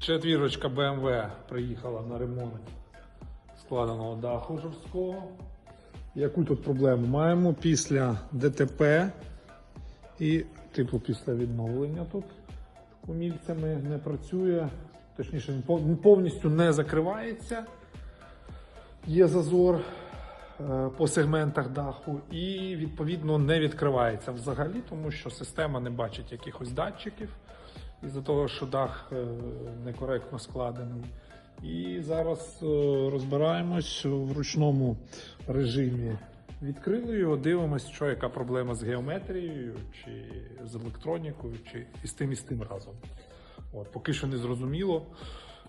Четвірочка BMW приїхала на ремонт складеного даху жорсткого. Яку тут проблему маємо після ДТП і типу після відновлення тут умільцями не працює, точніше повністю не закривається. Є зазор е, по сегментах даху і відповідно не відкривається взагалі, тому що система не бачить якихось датчиків із-за того, що дах е, некоректно складений. І зараз е, розбираємось в ручному режимі. Відкрили його, дивимося, що яка проблема з геометрією, чи з електронікою, чи і з тим, і з тим разом. От, поки що не зрозуміло.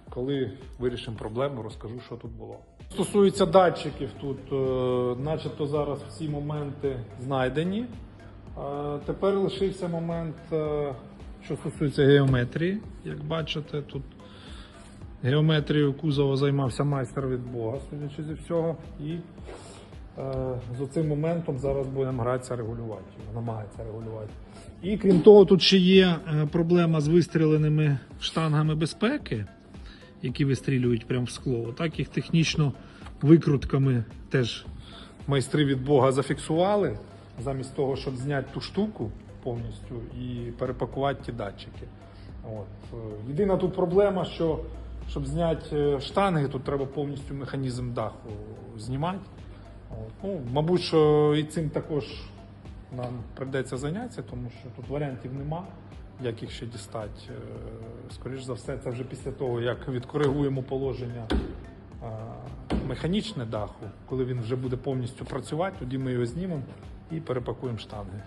Коли вирішимо проблему, розкажу, що тут було. Стосується датчиків, тут е, начебто зараз всі моменти знайдені. Тепер лишився момент, що стосується геометрії. Як бачите, тут геометрією кузова займався майстер від Бога, судячи зі всього. І е, з оцим моментом зараз будемо гратися регулювати, намагається регулювати. І крім того, тут ще є е, проблема з вистріленими штангами безпеки, які вистрілюють прямо в скло. Так їх технічно викрутками теж майстри від Бога зафіксували, замість того, щоб зняти ту штуку повністю і перепакувати ті датчики. От. Е, Єдина тут проблема, що щоб зняти е, штанги, тут треба повністю механізм даху знімати. От. Ну, мабуть, що і цим також нам прийдеться зайнятися, тому що тут варіантів нема, як їх ще дістати. Е, Скоріше за все, це вже після того, як відкоригуємо положення механічне даху, коли він вже буде повністю працювати, тоді ми його знімемо і перепакуємо штанги.